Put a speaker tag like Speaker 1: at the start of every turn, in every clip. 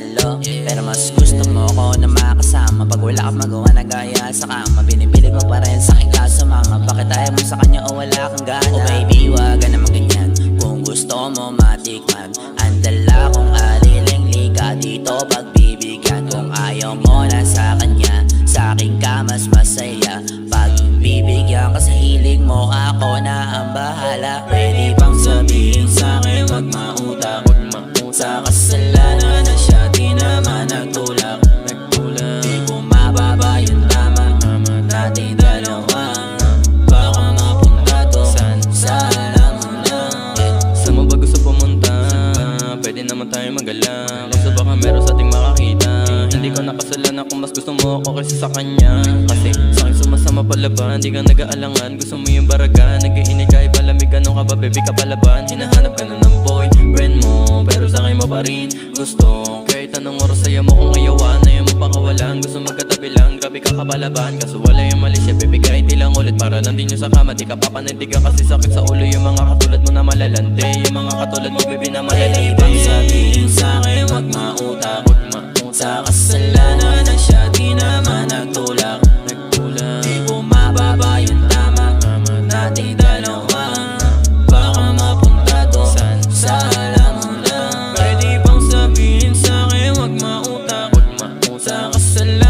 Speaker 1: solo Pero mas gusto mo ko na makasama Pag wala kang magawa na gaya sa kama. Binipilit mo pa rin sa akin kaso mama. Bakit ayaw mo sa kanya o wala kang gana? Oh baby. Wag ka naman ganyan. Kung gusto mo matikman Andala kong aliling ka dito pagbibigyan. Kung ayaw mo na sa kanya Sa akin ka mas masaya. Pagbibigyan ka sa hilig mo Ako na ang bahala. Pwede bang sabihin
Speaker 2: tayo magalang Kaso baka meron sa ating makakita. Hindi ko nakasalanan kung mas gusto mo ako kaysa sa kanya. Kasi sa akin sumasama palaban Hindi ka nag-aalangan. Gusto mo yung baraga Nag-iinit kahit malamig Anong ka ba baby ka palaban Hinahanap ka na ng boyfriend mo Pero sa akin mo pa rin gusto. Kahit anong oras sa'yo mo kung ayawan Ayaw mo pakawalan Gusto magkatabi lang. Grabe ka kapalaban Kaso wala yung mali siya baby kahit ilang ulit Para lang din yung sa kama. Di ka papanindigan kasi sakit sa ulo. Yung mga katulad mo na malalante Yung mga katulad mo baby na
Speaker 1: Pwede
Speaker 2: malalante.
Speaker 1: Bang sabihin sa akin Wag mautang
Speaker 2: Huwag mautang
Speaker 1: Sa kasalanan na siya Di naman nagtulak.
Speaker 2: Nagkulang
Speaker 1: Di bumababa yung tama. Nating dalawa Baka mapunta to Sa alam mo na. Pwede bang sabihin sa akin Wag mautang
Speaker 2: Huwag mautang
Speaker 1: Sa kasalanan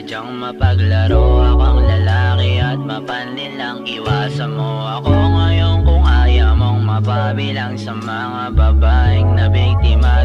Speaker 1: sadyang mapaglaro Akong lalaki at mapanlin lang Iwasan mo ako ngayon Kung ayaw mong mapabilang Sa mga babaeng na biktima